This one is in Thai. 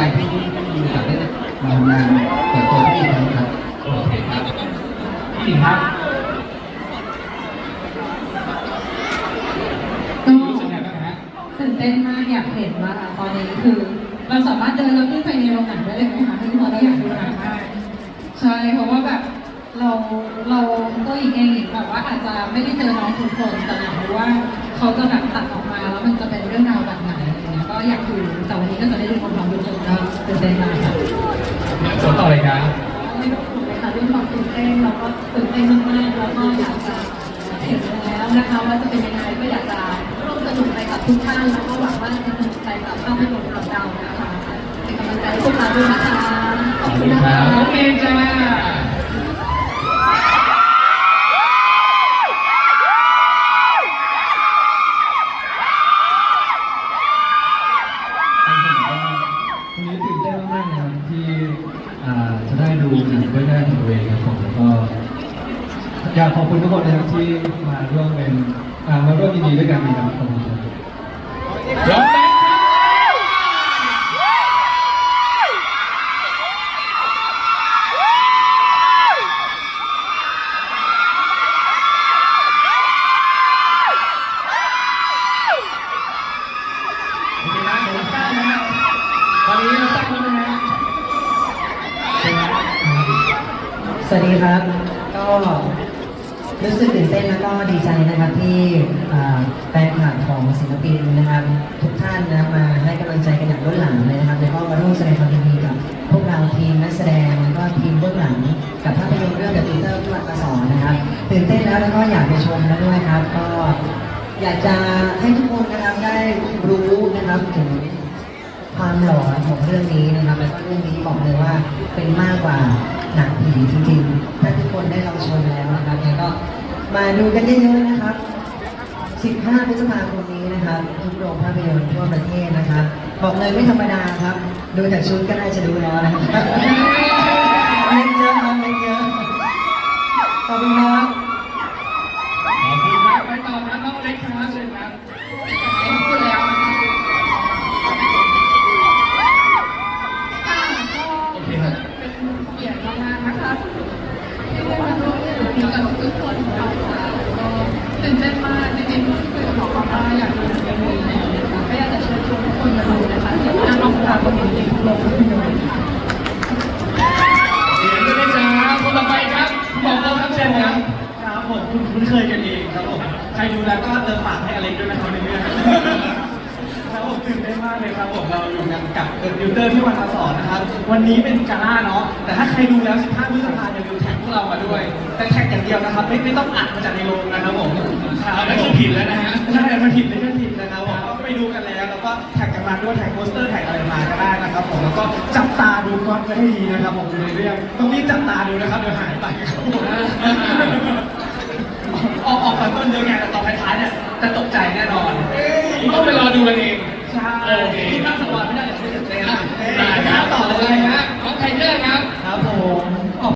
ใจที่มีโอกาสได้มาทำงานเปิดตัวที่นี่ครั้งครับโอเคครับพี่หญิงครับก็รู้สึกไงบ้างฮะตื่นเต้นมากอยากเห็นว่าตอนนี้คือเราสามารถเดินแล้วขึ้นไปในโรงหนังได้เลยไหมคะคือตอนนี้อยากดูหนังมากใช่เพราะว่าแบบเราเราก็อีกเองเอีกแบบว่าอาจจะไม่ได้เจอน้องทุกคนแต่อยากรู้ว่า เขาจะแบบตัดออกมาแล้วมันจะเป็น ตื่นเต้นมากค่ะสวนต่อเลยครับไม่ต้องพูดเลยค่ะเรื่องความตื่นเต้นเราก็ตื่นเต้นมากๆแล้วก็อยากจะเห็นแล้วนะคะว่าจะเป็นยังไงก็อยากจะร่วมสนุกไปกับทุกท่านแล้วก็หวังว่าจะสนุกไปกับภาพยนตร์ของเรานะคะเป็นกำลังใจให้พวกเราด้วยนะคะขอบคุณนะครัคะบน้องเมย์จ้า ตื่นเต้นมากๆนะครับที่อ่าจะได้ดูหนังเรื่องแรกของตัวเองครับผมแล้วก็อยากขอบคุณทุกคนนะครับที่มาร่วมเป็นอ่ามาร่วมยินดีด้วยกันนะครับขอบคุณครับน้องแบงค์ครับ โอเคนะเดี๋ยวเราสร้างนะฮะ ตอนนี้เราสร้างแล้วนะฮะเป็นไงสวัสดีครับ ก็รู้สึกตื่นเต้นแล้วก็ดีใจนะครับที่อ่าแฟนคลับของศิลปินนะครับทุกท่านนะครับมาให้กำลังใจกันอย่างล้นหลามเลยนะครับแล้วก็มาร่วมแสดงความยินดีกับพวกเราทีมนักแสดงแล้วก็ทีมเบื้องหลังกับภาพยนตร์เรื่อง The Tutor ที่วันประสอนนะครับตื่นเต้นแล้วแล้วก็อยากไปชมแล้วด้วยครับ ก็อยากจะให้ทุกคนนะครับได้รู้นะครับถึง ความหลอนของเรื่องนี้นะครับแล้วก็เรื่องนี้บอกเลยว่าเป็นมากกว่าหนังผีจริงๆ ถ้าทุกคนได้ลองชมแล้วนะครับยังไงก็มาดูกันเยอะๆนะครับ 15 พฤษภาคมนี้นะครับ ทุกโรงภาพยนตร์ทั่วประเทศนะครับ บอกเลยไม่ธรรมดาครับ ดูจากชุดก็น่าจะดูแล้วนะครับเล่นเยอะครับเล่นเยอะขอบคุณครับ ขอบคุณครับไปต่อนะน้องเล็กครับเชิญครับ พูดแล้ว โอเคครับ เป็นเกียรติมากๆนะคะที่ได้ มีกับทุกคนของเราค่ะก็ตื่นเต้นมากจริงๆคุยกับหมอบอกว่าอยากดูหนังเรื่องนี้นะคะก็อยากจะเชิญชวนทุกคนมาดูนะคะที่หน้าโรงพยาบาลตรงนี้โรงภาพยนตร์ค่ะเสียงด้วยนะจ๊ะคนต่อไปครับบอกเราครับเชิญครับครับผมคุณคุ้นเคยกันเองครับผมใครดูแล้วก็เติมปากให้อเล็กด้วยนะครับในเรื่องครับผมตื่นเต้นมากเลยครับผมเราอยู่กันกับเดอะฟิวเตอร์ที่วันมาสอนนะครับ วันนี้เป็นกาล่าเนาะแต่ถ้าใครดูแล้ว 15พฤษภาคมอย่าลืมแท วกเรามาด้วยแต่แท็กอย่างเดียวนะครับ ไม่ไม่ต้องอัดมาจากในโรงนะครับผมครับนั่นคือผิดแล้วนะฮะใช่มันผิดไม่ใช่ผิดนะครับผมก็ไปดูกันแล้วแล้วก็แท็กกันมาด้วยแท็กโปสเตอร์แท็กอะไรมาก็ได้นะครับผมแล้วก็จับตาดูก่อนจะให้ดีนะครับผมในเรื่องต้องรีบจับตาดูนะครับเดี๋ยวหายไปครับผมออกออกตอนต้นเยอะไงแต่ตอนท้ายๆเนี่ยจะตกใจแน่นอนต้องไปรอดูกันเอง